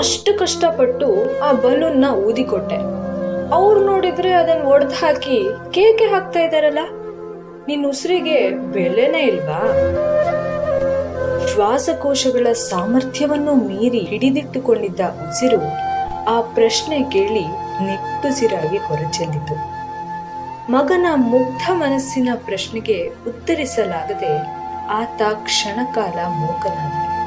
ಅಷ್ಟು ಕಷ್ಟಪಟ್ಟು ಆ ಬಲೂನ್ನ ಊದಿಕೊಟ್ಟೆ. ಅವ್ರು ನೋಡಿದ್ರೆ ಅದನ್ನ ಒಡೆದು ಹಾಕಿ ಕೇಕೆ ಹಾಕ್ತಾ ಇದಾರಲ್ಲ ನಿನ್ನ ಉಸಿರಿಗೆ ಬೆಲೆನೇ ಇಲ್ವಾ? ಶ್ವಾಸಕೋಶಗಳ ಸಾಮರ್ಥ್ಯವನ್ನು ಮೀರಿ ಹಿಡಿದಿಟ್ಟುಕೊಂಡಿದ್ದ ಉಸಿರು ಆ ಪ್ರಶ್ನೆ ಕೇಳಿ ನಿಟ್ಟುಸಿರಾಗಿ ಹೊರಚೆಲ್ಲಿತು. ಮಗನ ಮುಗ್ಧ ಮನಸ್ಸಿನ ಪ್ರಶ್ನೆಗೆ ಉತ್ತರಿಸಲಾಗದೆ ಆತ ಕ್ಷಣಕಾಲ ಮೂಕನಾದ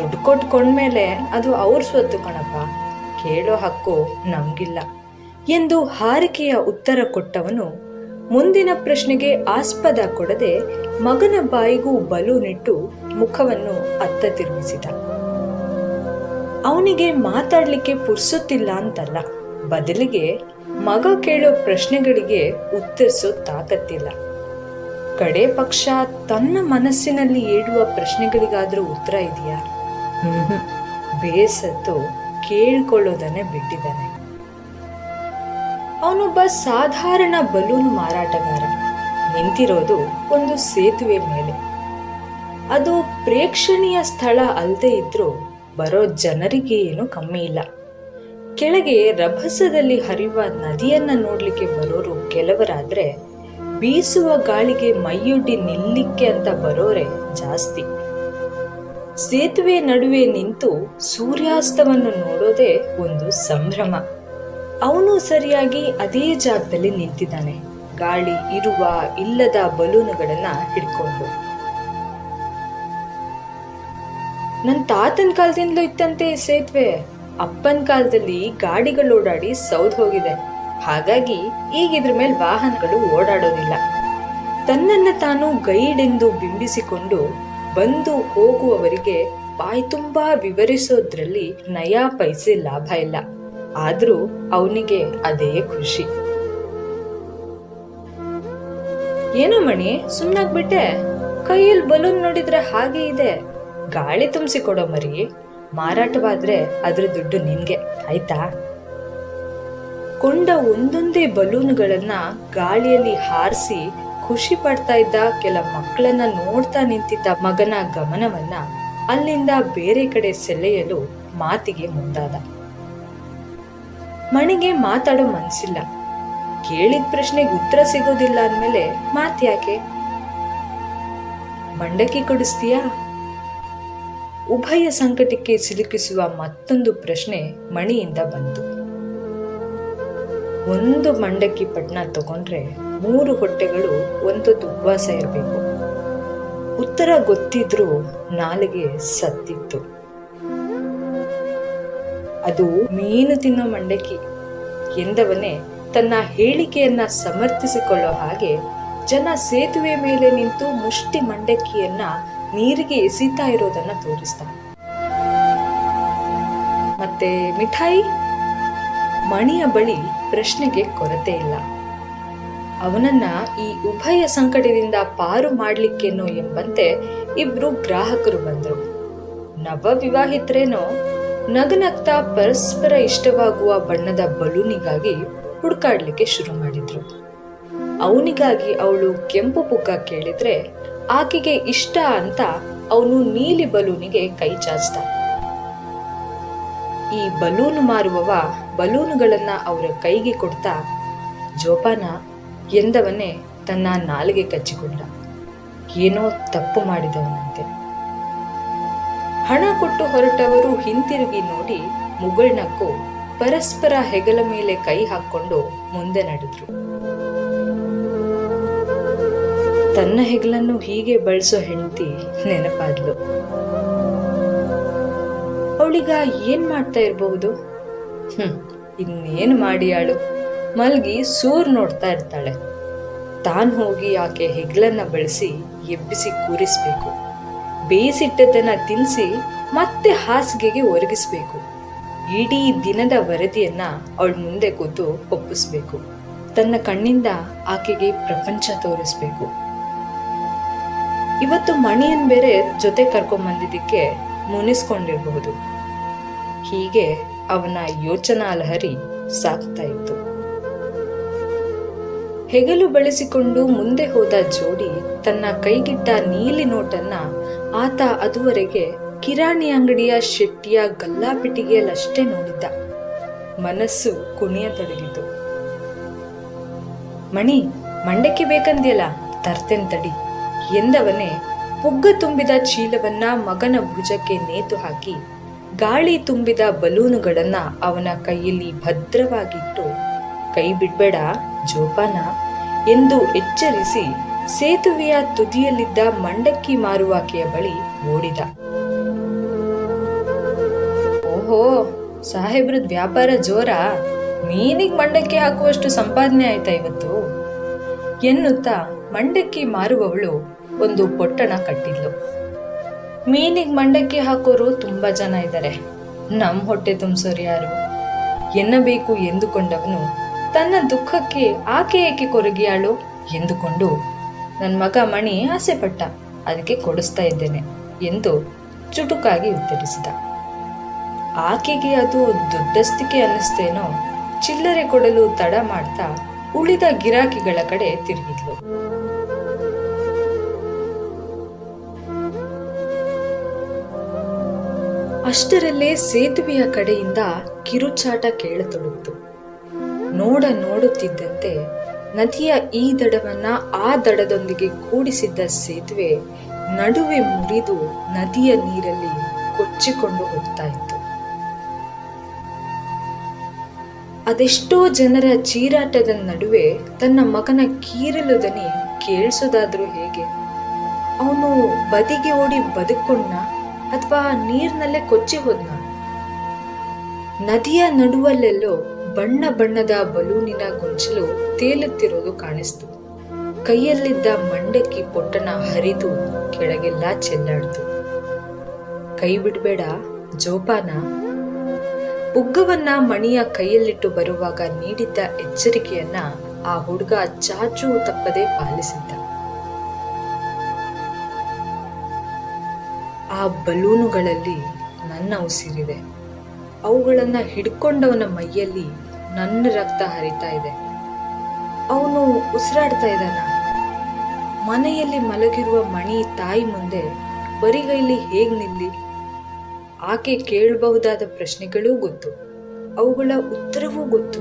ದುಡ್ಡು ಕೊಟ್ಕೊಂಡ್ಮೇಲೆ ಅದು ಅವ್ರ ಸ್ವತ್ತು ಕಣಪ್ಪ. ಕೇಳೋ ಹಕ್ಕು ನಮಗಿಲ್ಲ. ಎಂದು ಹಾರಿಕೆಯ ಉತ್ತರ ಕೊಟ್ಟವನು ಮುಂದಿನ ಪ್ರಶ್ನೆಗೆ ಆಸ್ಪದ ಕೊಡದೆ ಮಗನ ಬಾಯಿಗೂ ಬಲೂನಿಟ್ಟು ಮುಖವನ್ನು ಅತ್ತ ತಿರುಗಿಸಿದ. ಅವನಿಗೆ ಮಾತಾಡಲಿಕ್ಕೆ ಪುರ್ಸುತ್ತಿಲ್ಲ ಅಂತಲ್ಲ. ಬದಲಿಗೆ ಮಗ ಕೇಳೋ ಪ್ರಶ್ನೆಗಳಿಗೆ ಉತ್ತರಿಸೋ ತಾಕತ್ತಿಲ್ಲ. ಕಡೆ ಪಕ್ಷ ತನ್ನ ಮನಸ್ಸಿನಲ್ಲಿ ಏಳುವ ಪ್ರಶ್ನೆಗಳಿಗಾದರೂ ಉತ್ತರ ಇದೆಯಾ? ಹ್ಮ್. ಬೇಸತ್ತು ಕೇಳ್ಕೊಳ್ಳೋದನ್ನೇ ಬಿಟ್ಟಿದ್ದಾನೆ. ಅವನೊಬ್ಬ ಸಾಧಾರಣ ಬಲೂನ್ ಮಾರಾಟಗಾರ. ನಿಂತಿರೋದು ಒಂದು ಸೇತುವೆ ಮೇಲೆ. ಅದು ಪ್ರೇಕ್ಷಣೀಯ ಸ್ಥಳ ಅಲ್ಲದೆ ಇದ್ರೂ ಬರೋ ಜನರಿಗೆ ಏನು ಕಮ್ಮಿ ಇಲ್ಲ. ಕೆಳಗೆ ರಭಸದಲ್ಲಿ ಹರಿಯುವ ನದಿಯನ್ನ ನೋಡ್ಲಿಕ್ಕೆ ಬರೋರು ಕೆಲವರಾದ್ರೆ ಬೀಸುವ ಗಾಳಿಗೆ ಮೈಯೊಡ್ಡಿ ನಿಲ್ಲಿಕ್ಕೆ ಅಂತ ಬರೋರೆ ಜಾಸ್ತಿ. ಸೇತುವೆ ನಡುವೆ ನಿಂತು ಸೂರ್ಯಾಸ್ತವನ್ನು ನೋಡೋದೇ ಒಂದು ಸಂಭ್ರಮ. ಅವನು ಸರಿಯಾಗಿ ಅದೇ ಜಾಗದಲ್ಲಿ ನಿಂತಿದ್ದಾನೆ. ಗಾಳಿ ಇರುವ ಇಲ್ಲದ ಬಲೂನುಗಳನ್ನ ಹಿಡ್ಕೊಂಡು. ನನ್ನ ತಾತನ ಕಾಲದಿಂದಲೂ ಇತ್ತಂತೆ ಸೇತುವೆ. ಅಪ್ಪನ ಕಾಲದಲ್ಲಿ ಗಾಡಿಗಳು ಓಡಾಡಿ ಸೌದ್ ಹೋಗಿದೆ. ಹಾಗಾಗಿ ಈಗ ಇದ್ರ ಮೇಲೆ ವಾಹನಗಳು ಓಡಾಡೋದಿಲ್ಲ. ತನ್ನನ್ನು ತಾನು ಗೈಡ್ ಎಂದು ಬಿಂಬಿಸಿಕೊಂಡು ಬಂದು ಹೋಗುವವರಿಗೆ ಬಾಯಿ ತುಂಬಾ ವಿವರಿಸೋದ್ರಲ್ಲಿ ನಯಾ ಪೈಸೆ ಲಾಭ ಇಲ್ಲ. ಆದರೂ ಅವನಿಗೆ ಅದೇ ಖುಷಿ. ಏನೋ ಮಣಿ ಸುಮ್ಮನಾಗ್ಬಿಟ್ಟೆ ಕೈಯಲ್ಲಿ ಬಲೂನ್ ನೋಡಿದ್ರೆ ಹಾಗೆ ಇದೆ. ಗಾಳಿ ತುಂಬಿಸಿ ಕೊಡೋ ಮರಿ, ಮಾರಾಟವಾದ್ರೆ ಅದ್ರ ದುಡ್ಡು ನಿನ್ಗೆ, ಆಯ್ತಾ? ಕೊಂಡ ಒಂದೊಂದೇ ಬಲೂನ್ಗಳನ್ನ ಗಾಳಿಯಲ್ಲಿ ಹಾರಿಸಿ ಖುಷಿ ಪಡ್ತಾ ಇದ್ದ ಕೆಲ ಮಕ್ಕಳನ್ನ ನೋಡ್ತಾ ನಿಂತಿದ್ದ ಮಗನ ಗಮನವನ್ನ ಅಲ್ಲಿಂದ ಬೇರೆ ಕಡೆ ಸೆಳೆಯಲು ಮಾತಿಗೆ ಮುಂದಾದ. ಮಣಿಗೆ ಮಾತಾಡೋ ಮನ್ಸಿಲ್ಲ. ಕೇಳಿದ ಪ್ರಶ್ನೆಗೆ ಉತ್ತರ ಸಿಗೋದಿಲ್ಲ ಅಂದ್ಮೇಲೆ ಮಾತ್ ಯಾಕೆ? ಮಂಡಕ್ಕಿ ಕೊಡಿಸ್ತೀಯಾ? ಉಭಯ ಸಂಕಟಕ್ಕೆ ಸಿಲುಕಿಸುವ ಮತ್ತೊಂದು ಪ್ರಶ್ನೆ ಮಣಿಯಿಂದ ಬಂತು. ಒಂದು ಮಂಡಕ್ಕಿ ಪಟ್ನ ತಗೊಂಡ್ರೆ ಮೂರು ಹೊಟ್ಟೆಗಳು ಒಂದೊಂದು ಉಪವಾಸ ಇರಬೇಕು. ಉತ್ತರ ಗೊತ್ತಿದ್ರೂ ನಾಲಿಗೆ ಸತ್ತಿತ್ತು. ಅದು ಮೀನು ತಿನ್ನೋ ಮಂಡಕ್ಕಿ ಎಂದವನೇ ತನ್ನ ಹೇಳಿಕೆಯನ್ನ ಸಮರ್ಥಿಸಿಕೊಳ್ಳೋ ಹಾಗೆ ಜನ ಸೇತುವೆ ಮೇಲೆ ನಿಂತು ಮುಷ್ಟಿ ಮಂಡಕ್ಕಿಯನ್ನ ನೀರಿಗೆ ಎಸೀತಾ ಇರೋದನ್ನ ತೋರಿಸ್ತಾನೆ. ಮತ್ತೆ ಮಿಠಾಯಿ? ಮಣಿಯ ಬಳಿ ಪ್ರಶ್ನೆಗೆ ಕೊರತೆ ಇಲ್ಲ. ಅವನನ್ನ ಈ ಉಭಯ ಸಂಕಟದಿಂದ ಪಾರು ಮಾಡಲಿಕ್ಕೇನೋ ಎಂಬಂತೆ ಇಬ್ರು ಗ್ರಾಹಕರು ಬಂದರು. ನವ ವಿವಾಹಿತರೇನೋ ನಗನಗ್ತಾ ಪರಸ್ಪರ ಇಷ್ಟವಾಗುವ ಬಣ್ಣದ ಬಲೂನಿಗಾಗಿ ಹುಡುಕಾಡ್ಲಿಕ್ಕೆ ಶುರು ಮಾಡಿದ್ರು. ಅವನಿಗಾಗಿ ಅವಳು ಕೆಂಪು ಪುಗ್ಗ ಕೇಳಿದ್ರೆ ಆಕೆಗೆ ಇಷ್ಟ ಅಂತ ಅವನು ನೀಲಿ ಬಲೂನಿಗೆ ಕೈ ಚಾಚ್ದ. ಈ ಬಲೂನು ಮಾರುವವ ಬಲೂನುಗಳನ್ನ ಅವರ ಕೈಗೆ ಕೊಡ್ತಾ ಜೋಪಾನ ಎಂದವನೇ ತನ್ನ ನಾಲಿಗೆ ಕಚ್ಚಿಕೊಂಡ. ಏನೋ ತಪ್ಪು ಮಾಡಿದವನಂತೆ. ಹಣ ಕೊಟ್ಟು ಹೊರಟವರು ಹಿಂತಿರುಗಿ ನೋಡಿ ಮುಗುಳ್ನಕ್ಕು ಪರಸ್ಪರ ಹೆಗಲ ಮೇಲೆ ಕೈ ಹಾಕೊಂಡು ಮುಂದೆ ನಡೆದ್ರು. ತನ್ನ ಹೆಗಲನ್ನು ಹೀಗೆ ಬಳಸೋ ಹೆಂಡತಿ ನೆನಪಾದ್ಲು. ಅವಳಿಗ ಏನ್ ಮಾಡ್ತಾ ಇರಬಹುದು? ಹ್ಮ್ ಇನ್ನೇನು ಮಾಡಿಯಾಳು ಮಲ್ಗಿ ಸೂರ್ ನೋಡ್ತಾ ಇರ್ತಾಳೆ. ತಾನು ಹೋಗಿ ಆಕೆ ಹೆಗ್ಲನ್ನ ಬಳಸಿ ಎಬ್ಬಿಸಿ ಕೂರಿಸ್ಬೇಕು. ಬೇಯಿಸಿಟ್ಟದನ್ನ ತಿನ್ಸಿ ಮತ್ತೆ ಹಾಸಿಗೆಗೆ ಒರಗಿಸ್ಬೇಕು. ಇಡೀ ದಿನದ ವರದಿಯನ್ನ ಅವಳ ಮುಂದೆ ಕೂತು ಒಪ್ಪಿಸ್ಬೇಕು. ತನ್ನ ಕಣ್ಣಿಂದ ಆಕೆಗೆ ಪ್ರಪಂಚ ತೋರಿಸ್ಬೇಕು. ಇವತ್ತು ಮಣಿಯನ್ ಬೇರೆ ಜೊತೆ ಕರ್ಕೊಂಬಂದಿದ್ದಕ್ಕೆ ಮುನಿಸ್ಕೊಂಡಿರಬಹುದು. ಹೀಗೆ ಅವನ ಯೋಚನಾ ಲಹರಿ ಸಾಕ್ತಾ ಇತ್ತು. ಹೆಗಲು ಬಳಸಿಕೊಂಡು ಮುಂದೆ ಹೋದ ಜೋಡಿ ತನ್ನ ಕೈಗಿಟ್ಟ ನೀಲಿ ನೋಟನ್ನ ಆತ ಅದುವರೆಗೆ ಕಿರಾಣಿ ಅಂಗಡಿಯ ಶೆಟ್ಟಿಯ ಗಲ್ಲಾಪಿಟಿಗೆಯಲ್ಲಷ್ಟೇ ನೋಡಿದ್ದ. ಮನಸ್ಸು ಕುಣಿಯತೊಡಗಿತು. ಮಣಿ, ಮಂಡಕ್ಕೆ ಬೇಕಂದ್ಯಲ್ಲ, ತರ್ತೇನ್ ತಡಿ, ಎಂದವನೇ ಪುಗ್ಗ ತುಂಬಿದ ಚೀಲವನ್ನ ಮಗನ ಭುಜಕ್ಕೆ ನೇತು ಹಾಕಿ ಗಾಳಿ ತುಂಬಿದ ಬಲೂನುಗಳನ್ನ ಅವನ ಕೈಯಲ್ಲಿ ಭದ್ರವಾಗಿಟ್ಟು, ಕೈ ಬಿಡ್ಬೇಡ ಜೋಪಾನ, ಎಂದು ಎಚ್ಚರಿಸಿ ಸೇತುವೆಯ ತುದಿಯಲ್ಲಿದ್ದ ಮಂಡಕ್ಕಿ ಮಾರುವಾಕೆಯ ಬಳಿ ಓಡಿದ. ಓಹೋ ಸಾಹೇಬ್ರದ್ ವ್ಯಾಪಾರ ಜೋರ? ಮೀನಿಗೆ ಮಂಡಕ್ಕಿ ಹಾಕುವಷ್ಟು ಸಂಪಾದನೆ ಆಯ್ತಾ ಇವತ್ತು? ಎನ್ನುತ್ತಾ ಮಂಡಕ್ಕಿ ಮಾರುವವಳು ಒಂದು ಪೊಟ್ಟಣ ಕಟ್ಟಿದ್ಲು. ಮೀನಿಗೆ ಮಂಡಕ್ಕಿ ಹಾಕೋರು ತುಂಬಾ ಜನ ಇದ್ದಾರೆ ನಮ್ ಹೊಟ್ಟೆ ತುಂಬಿಸೋರು ಯಾರು? ಎನ್ನಬೇಕು ಎಂದುಕೊಂಡವನು ತನ್ನ ದುಃಖಕ್ಕೆ ಆಕೆ ಏಕೆ ಕೊರಗಿಯಾಳು ಎಂದುಕೊಂಡು ನನ್ನ ಮಗ ಮಣಿ ಆಸೆ ಪಟ್ಟ ಅದಕ್ಕೆ ಕೊಡಿಸ್ತಾ ಇದ್ದೇನೆ ಎಂದು ಚುಟುಕಾಗಿ ಉತ್ತರಿಸಿದ. ಆಕೆಗೆ ಅದು ದೊಡ್ಡಸ್ತಿಕೆ ಅನ್ನಿಸ್ತೇನೋ ಚಿಲ್ಲರೆ ಕೊಡಲು ತಡ ಮಾಡ್ತಾ ಉಳಿದ ಗಿರಾಕಿಗಳ ಕಡೆ ತಿರುಗಿದ್ಲು. ಅಷ್ಟರಲ್ಲೇ ಸೇತುವೆಯ ಕಡೆಯಿಂದ ಕಿರುಚಾಟ ಕೇಳತೊಡಗಿತು. ನೋಡ ನೋಡುತ್ತಿದ್ದಂತೆ ನದಿಯ ಈ ದಡವನ್ನ ಆ ದಡದೊಂದಿಗೆ ಕೂಡಿಸಿದ್ದ ಸೇತುವೆ ನಡುವೆ ಮುರಿದು ನದಿಯ ನೀರಲ್ಲಿ ಕೊಚ್ಚಿಕೊಂಡು ಹೋಗ್ತಾ ಇತ್ತು. ಅದೆಷ್ಟೋ ಜನರ ಚೀರಾಟದ ನಡುವೆ ತನ್ನ ಮಗನ ಕೀರಲು ದನಿ ಕೇಳಿಸೋದಾದ್ರೂ ಹೇಗೆ? ಅವನು ಬದಿಗೆ ಓಡಿ ಬದುಕೊಂಡ ಅಥವಾ ನೀರ್ನಲ್ಲೇ ಕೊಚ್ಚಿ ಹೋದ್ನ ನದಿಯ ನಡುವಲ್ಲೆಲ್ಲೋ ಬಣ್ಣ ಬಣ್ಣದ ಬಲೂನಿನ ಗೊಂಚಲು ತೇಲುತ್ತಿರೋದು ಕಾಣಿಸ್ತು. ಕೈಯಲ್ಲಿದ್ದ ಮಂಡಕ್ಕಿ ಪೊಟ್ಟಣ ಹರಿದು ಕೆಳಗೆಲ್ಲ ಚೆಲ್ಲಾಡ್ತು. ಕೈ ಬಿಡ್ಬೇಡ, ಜೋಪಾನ. ಪುಗ್ಗವನ್ನ ಮಣಿಯ ಕೈಯಲ್ಲಿಟ್ಟು ಬರುವಾಗ ನೀಡಿದ್ದ ಎಚ್ಚರಿಕೆಯನ್ನ ಆ ಹುಡುಗ ಚಾಚು ತಪ್ಪದೆ ಪಾಲಿಸಿದ್ದ. ಆ ಬಲೂನುಗಳಲ್ಲಿ ನನ್ನ ಉಸಿರಿದೆ. ಅವುಗಳನ್ನು ಹಿಡ್ಕೊಂಡವನ ಮೈಯಲ್ಲಿ ನನ್ನ ರಕ್ತ ಹರಿತಾ ಇದೆ. ಅವನು ಉಸಿರಾಡ್ತಾ ಇದ್ದಾನ? ಮನೆಯಲ್ಲಿ ಮಲಗಿರುವ ಮಣಿ ತಾಯಿ ಮುಂದೆ ಬರಿಗೈಲಿ ಹೇಗೆ ನಿಲ್ಲಿ? ಆಕೆ ಕೇಳಬಹುದಾದ ಪ್ರಶ್ನೆಗಳೂ ಗೊತ್ತು. ಅವುಗಳ ಉತ್ತರವೂ ಗೊತ್ತು.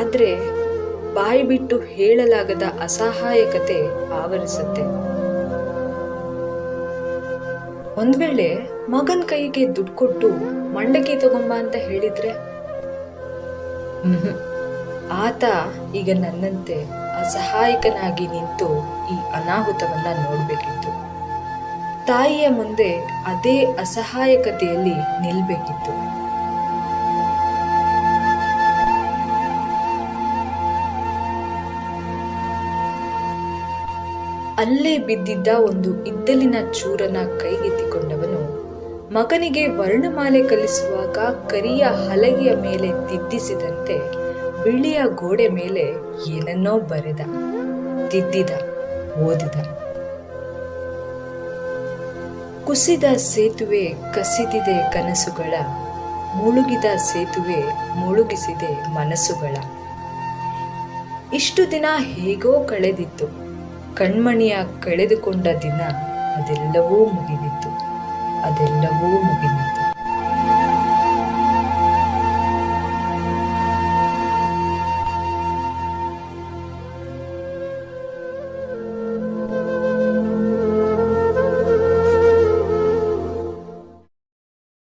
ಆದರೆ ಬಾಯಿ ಬಿಟ್ಟು ಹೇಳಲಾಗದ ಅಸಹಾಯಕತೆ ಆವರಿಸುತ್ತೆ. ಒಂದ್ ವೇಳೆ ಮಗನ್ ಕೈಗೆ ದುಡ್ಡು ಕೊಟ್ಟು ಮಂಡಕ್ಕಿ ತಗೊಂಬ ಅಂತ ಹೇಳಿದ್ರೆ. ಆತ ಈಗ ನನ್ನಂತೆ ಅಸಹಾಯಕನಾಗಿ ನಿಂತು ಈ ಅನಾಹುತವನ್ನ ನೋಡ್ಬೇಕಿತ್ತು. ತಾಯಿಯ ಮುಂದೆ ಅದೇ ಅಸಹಾಯಕತೆಯಲ್ಲಿ ನಿಲ್ಬೇಕಿತ್ತು. ಅಲ್ಲೇ ಬಿದ್ದಿದ್ದ ಒಂದು ಇದ್ದಲಿನ ಚೂರನ ಕೈಗೆತ್ತಿಕೊಂಡವನು. ಮಗನಿಗೆ ವರ್ಣಮಾಲೆ ಕಲಿಸುವಾಗ ಕರಿಯ ಹಲಗೆಯ ಮೇಲೆ ತಿದ್ದಿಸಿದಂತೆ ಬಿಳಿಯ ಗೋಡೆ ಮೇಲೆ ಏನನ್ನೋ ಬರೆದ, ತಿದ್ದಿದ, ಓದಿದ. ಕುಸಿದ ಸೇತುವೆ ಕಸಿದಿದೆ ಕನಸುಗಳ, ಮುಳುಗಿದ ಸೇತುವೆ ಮುಳುಗಿಸಿದೆ ಮನಸ್ಸುಗಳ. ಇಷ್ಟು ದಿನ ಹೇಗೋ ಕಳೆದಿತ್ತು. ಕಣ್ಮಣಿಯ ಕಳೆದುಕೊಂಡ ದಿನ ಅದೆಲ್ಲವೂ ಮುಗಿದಿತ್ತು